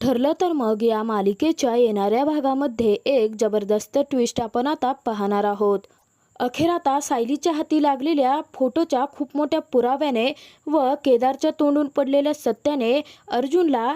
ठरलं तर मग या मालिकेच्या येणाऱ्या भागामध्ये एक जबरदस्त ट्विस्ट आपण आता पाहणार आहोत. अखेर आता सायलीच्या हाती लागलेल्या फोटोच्या खूप मोठ्या पुराव्याने व केदारच्या तोंडून पडलेल्या सत्याने अर्जुनला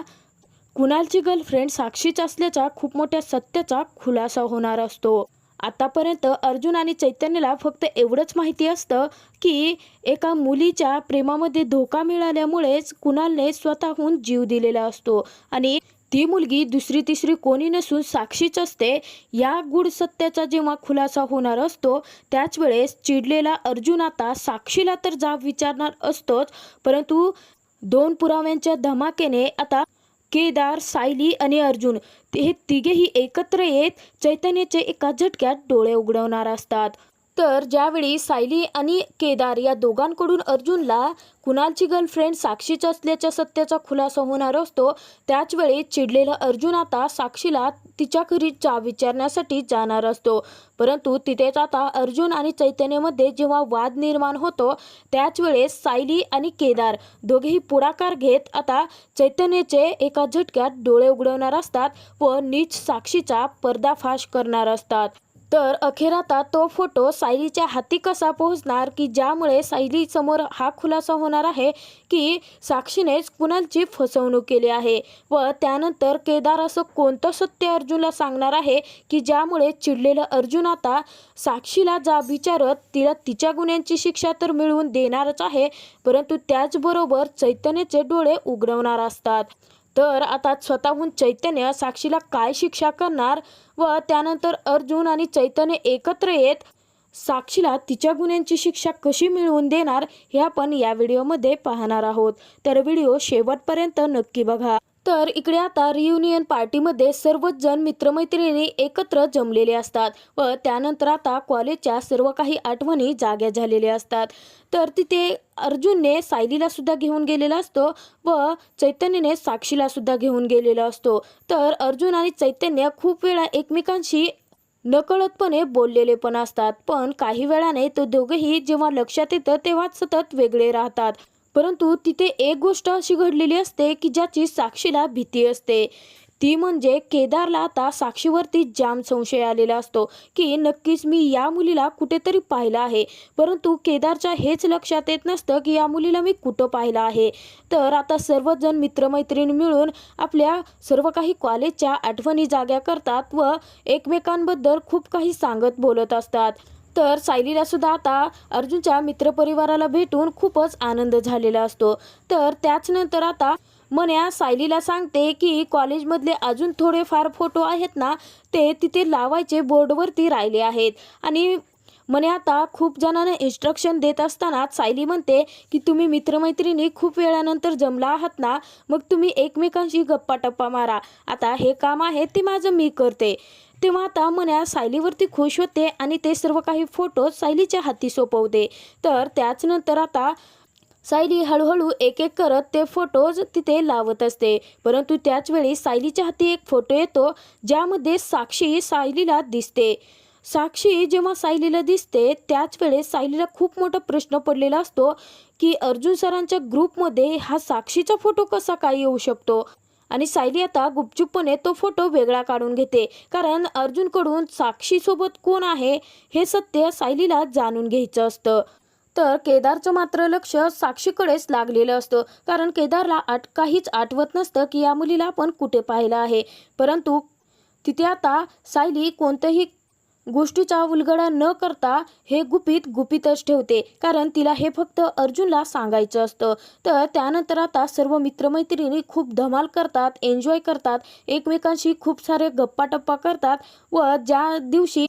कुणालची गर्लफ्रेंड साक्षीच असल्याचा खूप मोठ्या सत्याचा खुलासा होणार असतो. आतापर्यंत अर्जुन आणि चैतन्यला फक्त एवढंच माहिती असतं की एका मुलीच्या प्रेमामध्ये धोका मिळाल्यामुळेच कुणालने स्वतःहून जीव दिलेला असतो आणि ती मुलगी दुसरी तिसरी कोणी नसून साक्षीच असते. या गूढ सत्याचा जेव्हा खुलासा होणार असतो त्याच वेळेस चिडलेला अर्जुन आता साक्षीला तर जाब विचारणार असतोच परंतु दोन पुराव्यांच्या धमाकेने आता केदार सायली आणि अर्जुन ते हे तिघेही एकत्र येत चैतन्याचे एका झटक्यात डोळे उघडवणार असतात. तर ज्यावेळी सायली आणि केदार या दोघांकडून अर्जुनला कुणालची गर्लफ्रेंड साक्षीच असल्याच्या सत्याचा खुलासा होणार असतो त्याचवेळी चिडलेला अर्जुन आता साक्षीला तिच्या घरी चा विचारण्यासाठी जाणार असतो. परंतु तिथेच आता अर्जुन आणि चैतन्यमध्ये जेव्हा वाद निर्माण होतो त्याच वेळेस सायली आणि केदार दोघेही पुढाकार घेत आता चैतन्याचे एका झटक्यात डोळे उघडवणार असतात व नीच साक्षीचा पर्दाफाश करणार असतात. तर अखेर आता तो फोटो सायलीच्या हाती कसा पोहोचणार की ज्यामुळे सायली समोर हा खुलासा होणार आहे की साक्षीनेच कुणालची फसवणूक केली आहे व त्यानंतर केदार असं कोणतं सत्य अर्जुनला सांगणार आहे की ज्यामुळे चिडलेलं अर्जुन आता साक्षीला जा विचारत तिला तिच्या गुन्ह्यांची शिक्षा तर मिळवून देणारच आहे परंतु त्याचबरोबर चैतन्याचे डोळे उघडवणार असतात. तर आता स्वतःहून चैतन्य साक्षीला काय शिक्षा करणार व त्यानंतर अर्जुन आणि चैतन्य एकत्र येत साक्षीला तिच्या गुन्ह्यांची शिक्षा कशी मिळवून देणार हे आपण या व्हिडिओमध्ये पाहणार आहोत. तर व्हिडिओ शेवटपर्यंत नक्की बघा. तर इकडे आता रियुनियन पार्टीमध्ये सर्वच जण मित्रमैत्रिणी एकत्र जमलेले असतात व त्यानंतर आता कॉलेजच्या सर्व काही आठवणी जाग्या झालेल्या असतात. तर तिथे अर्जुनने सायलीला सुद्धा घेऊन गेलेला असतो व चैतन्यने साक्षीला सुद्धा घेऊन गेलेला असतो. तर अर्जुन आणि चैतन्य खूप वेळा एकमेकांशी नकळतपणे बोललेले पण असतात. पण काही वेळाने तो दोघेही जेव्हा लक्षात येतं तेव्हाच सतत वेगळे राहतात. परंतु तिथे एक गोष्ट अशी घडलेली असते की ज्याची साक्षीला भीती असते. ती म्हणजे केदारला आता साक्षीवरती जाम संशय आलेला असतो की नक्कीच मी या मुलीला कुठेतरी पाहिलं आहे. परंतु केदारच्या हेच लक्षात येत नसतं की या मुलीला मी कुठं पाहिलं आहे. तर आता सर्वजण मित्रमैत्रिणी मिळून आपल्या सर्व काही कॉलेजच्या आठवणी जाग्या करतात व एकमेकांबद्दल खूप काही सांगत बोलत असतात. तर सायलीला सुद्धा आता अर्जुनच्या मित्रपरिवाराला भेटून खूपच आनंद झालेला असतो. तर त्याच नंतर आता मन्या सायलीला सांगते की कॉलेजमधले अजून थोडेफार फोटो आहेत ना ते तिथे लावायचे बोर्डवरती राहिले आहेत. आणि म्हणे आता खूप जणांना इन्स्ट्रक्शन देत असताना सायली म्हणते की तुम्ही मित्रमैत्रिणी खूप वेळानंतर जमला आहात ना मग तुम्ही एकमेकांशी गप्पा टप्पा मारा. आता हे काम आहे ते माझं मी करते. तेव्हा आता मन्या सायलीवरती खुश होते आणि ते सर्व काही फोटो सायलीच्या हाती सोपवते. तर त्याच नंतर आता सायली हळूहळू एक एक करत ते फोटोज तिथे लावत असते. परंतु त्याचवेळी सायलीच्या हाती एक फोटो येतो ज्यामध्ये साक्षी सायलीला दिसते. साक्षी जेव्हा सायलीला दिसते त्याच वेळेस सायलीला खूप मोठा प्रश्न पडलेला असतो की अर्जुन सरांच्या ग्रुपमध्ये हा साक्षीचा फोटो कसा काय येऊ शकतो? आणि सायली आता गुपचूपपणे तो फोटो वेगळा काढून घेते. कारण अर्जुनकडून साक्षीसोबत कोण आहे हे सत्य सायलीला जाणून घ्यायचं असतं. तर केदारचं मात्र लक्ष साक्षीकडेच लागलेलं असतं. कारण केदारला आठ काहीच आठवत नसतं की या मुलीला आपण कुठे पाहिलं आहे. परंतु तिथे आता सायली कोणत्याही गोष्टीचा उलगडा न करता हे गुपित गुपितच ठेवते. कारण तिला हे फक्त अर्जुनला सांगायचं असतं. तर त्यानंतर आता सर्व मित्रमैत्रिणी खूप धमाल करतात एन्जॉय करतात एकमेकांशी खूप सारे गप्पाटप्पा करतात व ज्या दिवशी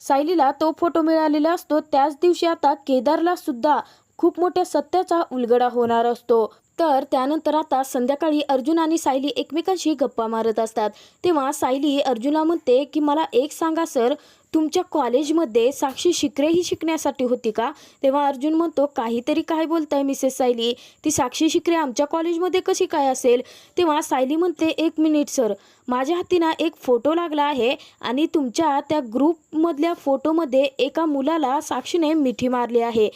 सायलीला तो फोटो मिळालेला असतो त्याच दिवशी आता केदारला सुद्धा खूप मोठ्या सत्याचा उलगडा होणार असतो. तर त्यानंतर आता संध्याकाळी अर्जुन आणि सायली एकमेकांशी गप्पा मारत असतात. तेव्हा सायली अर्जुनला म्हणते की मला एक सांगा सर तुमच्या कॉलेजमध्ये साक्षी शिकरेही शिकण्यासाठी होती का? तेव्हा अर्जुन म्हणतो काहीतरी काय बोलताय मिसेस सायली? ती साक्षी शिकरे आमच्या कॉलेजमध्ये कशी काय असेल? तेव्हा सायली म्हणते एक मिनिट सर माझ्या हाती ना एक फोटो लागला आहे आणि तुमच्या त्या ग्रुपमधल्या फोटोमध्ये एका मुलाला साक्षीने मिठी मारली आहे.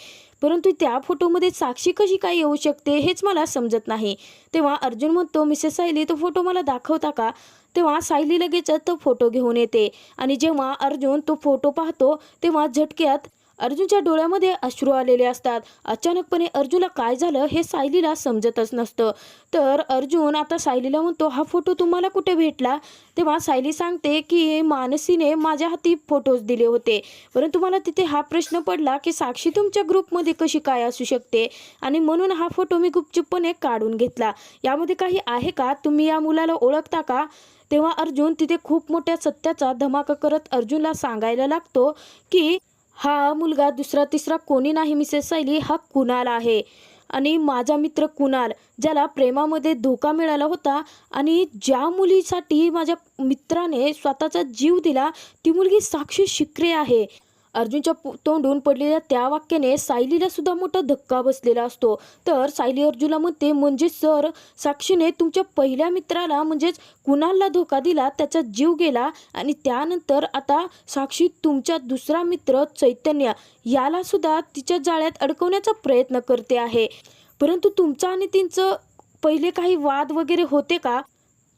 परंतु त्या फोटोमध्ये साक्षी कशी काय येऊ शकते हेच मला समजत नाही. तेव्हा अर्जुन म्हणतो मिसेस सायली तो फोटो मला दाखवता का? तेव्हा सायली लगेचच तो फोटो घेऊन येते. आणि जेव्हा अर्जुन तो फोटो पाहतो तेव्हा झटक्यात अर्जुनच्या डोळ्यामध्ये अश्रू आलेले असतात. अचानकपणे अर्जुनला काय झालं हे सायलीला समजतच नसतं. तर अर्जुन आता सायलीला म्हणतो हा फोटो तुम्हाला कुठे भेटला? तेव्हा सायली सांगते की मानसीने माझ्या हाती फोटोज दिले होते. परंतु मला तिथे हा प्रश्न पडला की साक्षी तुमच्या ग्रुपमध्ये कशी काय असू शकते? आणि म्हणून हा फोटो मी गुपचुपपणे काढून घेतला. यामध्ये काही आहे का? तुम्ही या मुलाला ओळखता का? तेव्हा अर्जुन तिथे खूप मोठ्या सत्याचा धमाका करत अर्जुनला सांगायला लागतो की हा मुलगा दुसरा तिसरा कोणी नाही मिसेस सायली हा कुणाल आहे. आणि माझा मित्र कुणाल ज्याला प्रेमामध्ये धोका मिळाला होता आणि ज्या मुलीसाठी माझ्या मित्राने स्वतःचा जीव दिला ती मुलगी साक्षी शिकरे आहे. अर्जुनच्या तोंडून पडलेल्या त्या वाक्याने सायलीला सुद्धा मोठा धक्का बसलेला असतो. तर सायली अर्जुनला म्हणते म्हणजे सर साक्षीने तुमच्या पहिल्या मित्राला म्हणजेच कुणालला धोका दिला त्याचा जीव गेला आणि त्यानंतर आता साक्षी तुमचा दुसरा मित्र चैतन्य याला सुद्धा तिच्या जाळ्यात अडकवण्याचा प्रयत्न करते आहे. परंतु तुमचा आणि तिचं पहिले काही वाद वगैरे होते का?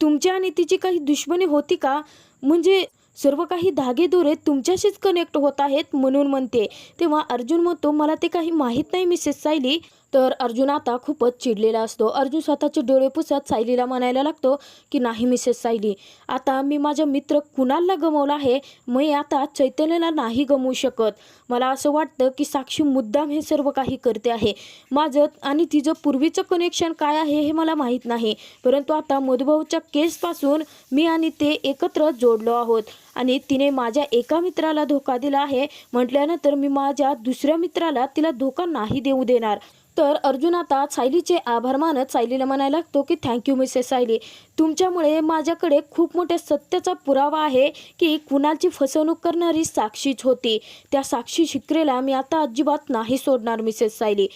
तुमच्या आणि तिची काही दुश्मनी होती का? म्हणजे सर्व काही धागेदोरे तुमच्याशीच कनेक्ट होत आहेत म्हणून म्हणते. तेव्हा अर्जुन म्हणतो मला ते काही माहीत नाही मिसेस सायली. तर अर्जुन आता खूपच चिडलेला असतो. अर्जुन स्वतःचे डोळे पुसत सायलीला म्हणायला लागतो की नाही मिसेस सायली आता मी माझा मित्र कुणालला गमवला आहे? मी आता चैतन्याला नाही गमवू शकत. मला असं वाटतं की साक्षी मुद्दाम हे सर्व काही करते आहे. माझं आणि तिचं पूर्वीचं कनेक्शन काय आहे हे मला माहीत नाही. परंतु आता मधुभाऊच्या केसपासून मी आणि ते एकत्र जोडलो आहोत. आणि तिने माझ्या एका मित्राला धोका दिला आहे. म्हटल्यानंतर मी माझ्या दुसऱ्या मित्राला तिला धोका नाही देऊ देणार. तर अर्जुन आता सायलीचे आभार मानत सायलीला म्हणायला लागतो की थँक्यू मिसेस सायली. तुमच्यामुळे माझ्याकडे खूप मोठ्या सत्याचा पुरावा आहे की कुणाची फसवणूक करणारी साक्षीच होती. त्या साक्षी शिकरेला मी आता अजिबात नाही सोडणार मिसेस सायली.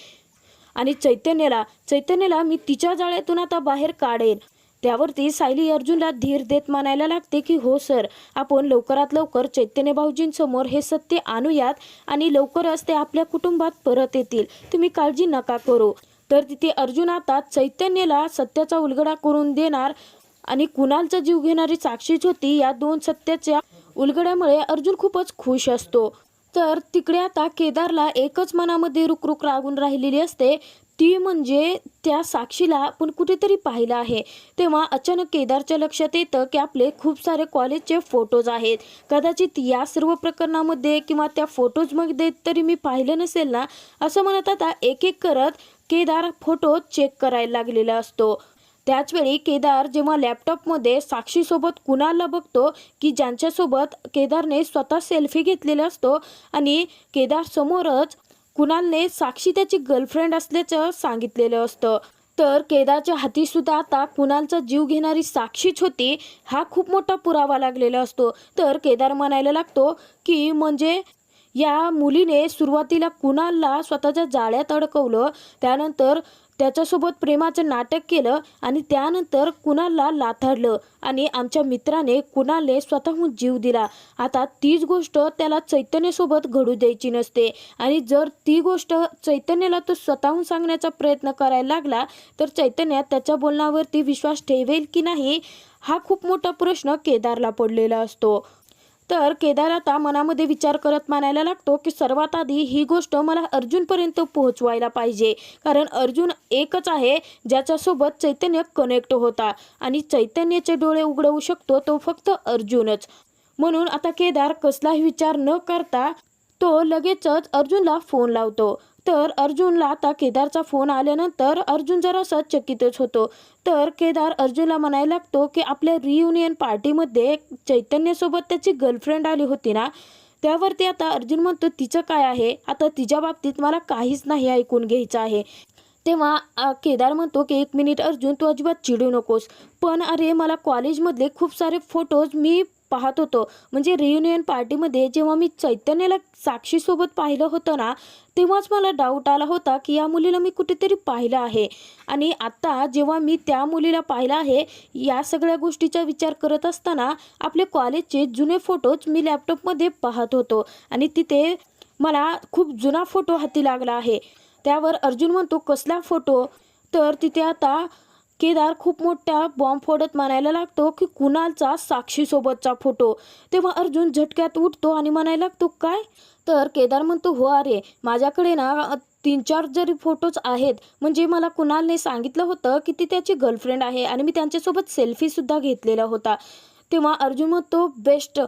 आणि चैतन्याला चैतन्याला मी तिच्या जाळ्यातून आता बाहेर काढेन. त्यावरती सायली अर्जुनला धीर देत मानायला लागते की हो सर आपण लवकरात लवकर चैतन्य भाऊजींसमोर हे सत्य आणूयात आणि लवकरच ते आपल्या कुटुंबात परत येतील. तुम्ही काळजी नका करू. तर तिथे अर्जुन आता चैतन्याला सत्याचा उलगडा करून देणार आणि कुणालचा जीव घेणारी साक्षीच होती या दोन सत्याच्या उलगड्यामुळे अर्जुन खूपच खुश असतो. तर तिकडे आता केदारला एकच मनामध्ये रुकरुक रागून राहिलेली असते ती म्हणजे त्या साक्षीला आपण कुठेतरी पाहिलं आहे. तेव्हा अचानक केदारच्या लक्षात येतं की आपले खूप सारे कॉलेजचे फोटोज आहेत. कदाचित या सर्व प्रकरणामध्ये किंवा त्या फोटोजमध्ये तरी मी पाहिलं नसेल ना असं म्हणत आता एक एक करत केदार फोटो चेक करायला लागलेला असतो. त्याचवेळी केदार जेव्हा लॅपटॉपमध्ये साक्षीसोबत कुणाला बघतो की ज्यांच्यासोबत केदारने स्वतः सेल्फी घेतलेला असतो आणि केदार समोरच कुणालने साक्षी त्याची गर्लफ्रेंड असल्याचं सांगितलेलं असतं. तर केदारच्या हाती सुद्धा आता कुणालचा जीव घेणारी साक्षीच होती हा खूप मोठा पुरावा लागलेला असतो. तर केदार म्हणायला लागतो की म्हणजे या मुलीने सुरुवातीला कुणालला स्वतःच्या जाळ्यात अडकवलं त्यानंतर त्याच्यासोबत प्रेमाचं नाटक केलं आणि त्यानंतर कुणाला लाथाडलं आणि आमच्या मित्राने कुणाले स्वतःहून जीव दिला. आता तीच गोष्ट त्याला चैतन्यसोबत घडू द्यायची नसते. आणि जर ती गोष्ट चैतन्याला तो स्वतःहून सांगण्याचा प्रयत्न करायला लागला तर चैतन्य त्याच्या बोलण्यावरती विश्वास ठेवेल की नाही हा खूप मोठा प्रश्न केदारला पडलेला असतो. तर केदार आता मनामध्ये विचार करत मानायला लागतो की सर्वात आधी ही गोष्ट मला अर्जुनपर्यंत पोहोचवायला पाहिजे. कारण अर्जुन एकच आहे ज्याच्यासोबत चैतन्य कनेक्ट होता. आणि चैतन्याचे डोळे उघडवू शकतो तो फक्त अर्जुनच. म्हणून आता केदार कसलाही विचार न करता तो लगेचच अर्जुनला फोन लावतो. तर अर्जुनला आता केदारचा फोन आल्यानंतर अर्जुन जरासा चकितच होतो. तर केदार अर्जुनला म्हणायला लागतो की आपल्या रियुनियन पार्टीमध्ये चैतन्यसोबत त्याची गर्लफ्रेंड आली होती ना? त्यावरती आता अर्जुन म्हणतो तिचं काय आहे? आता तिच्या बाबतीत मला काहीच नाही ऐकून घ्यायचं आहे. तेव्हा केदार म्हणतो की एक मिनिट अर्जुन तू अजिबात चिडू नकोस. पण अरे मला कॉलेजमधले खूप सारे फोटोज मी पाहत होतो. म्हणजे रियुनियन पार्टीमध्ये जेव्हा मी चैतन्याला साक्षीसोबत पाहिलं होतं ना तेव्हाच मला डाऊट आला होता की या मुलीला मी कुठेतरी पाहिलं आहे. आणि आत्ता जेव्हा मी त्या मुलीला पाहिलं आहे या सगळ्या गोष्टीचा विचार करत असताना आपले कॉलेजचे जुने फोटोज मी लॅपटॉपमध्ये पाहत होतो. आणि तिथे मला खूप जुना फोटो हाती लागला आहे. त्यावर अर्जुन म्हणतो कसला फोटो तर तिथे आता केदार खूप मोठ्या बॉम्ब फोडत म्हणायला लागतो की कुणालचा साक्षीसोबतचा फोटो तेव्हा अर्जुन झटक्यात उठतो आणि म्हणायला लागतो काय? तर केदार म्हणतो हो अरे माझ्याकडे ना तीन चार जरी फोटोज आहेत म्हणजे मला कुणालने सांगितलं होतं की ती त्याची गर्लफ्रेंड आहे आणि मी त्यांच्यासोबत सेल्फीसुद्धा घेतलेला होता. तेव्हा अर्जुन म्हणतो बेस्ट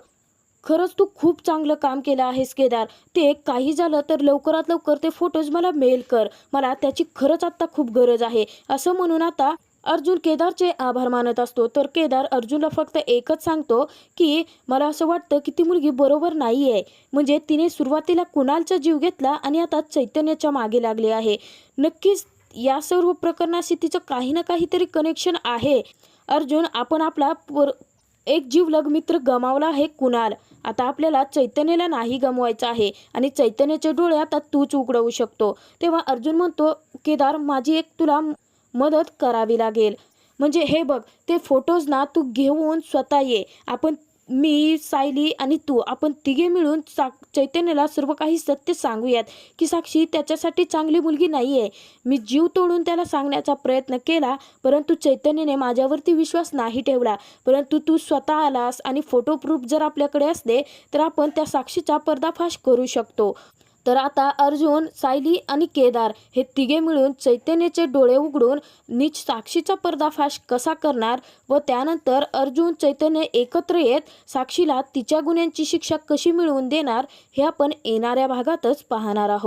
खरंच तू खूप चांगलं काम केलं आहेस केदार. ते काही झालं तर लवकरात लवकर ते फोटोज मला मेल कर. मला त्याची खरंच आत्ता खूप गरज आहे. असं म्हणून आता अर्जुन केदारचे आभार मानत असतो. तर केदार अर्जुनला फक्त एकच सांगतो की मला असं वाटतं की ती मुलगी बरोबर नाही आहे म्हणजे तिने सुरुवातीला कुणालचा जीव घेतला आणि आता चैतन्याच्या मागे लागले आहे. नक्कीच या सर्व प्रकरणाशी तिचं काही ना काहीतरी कनेक्शन आहे. अर्जुन आपण आपला पर एक जीवलग मित्र गमावला आहे कुणाल. आता आपल्याला चैतन्याला नाही गमवायचं आहे आणि चैतन्याचे डोळे आता तूच उघडवू शकतो. तेव्हा अर्जुन म्हणतो केदार माझी एक तुला मदत करावी लागेल. म्हणजे हे बघ ते फोटोज ना तू घेऊन स्वतः ये. आपण मी सायली आणि तू आपण तिघे मिळून सा चैतन्याला सर्व काही सत्य सांगूयात. की साक्षी त्याच्यासाठी चांगली मुलगी नाही आहे मी जीव तोडून त्याला सांगण्याचा प्रयत्न केला परंतु चैतन्याने माझ्यावरती विश्वास नाही ठेवला. परंतु तू स्वतः आलास आणि फोटो प्रूफ जर आपल्याकडे असले तर आपण त्या साक्षीचा पर्दाफाश करू शकतो. तर आता अर्जुन सायली आणि केदार हे तिघे मिळून चैतन्याचे डोळे उघडून नीच साक्षीचा पर्दाफाश कसा करणार व त्यानंतर अर्जुन चैतन्य एकत्र येत साक्षीला तिच्या गुन्ह्यांची शिक्षा कशी मिळवून देणार हे आपण येणाऱ्या भागातच पाहणार आहोत.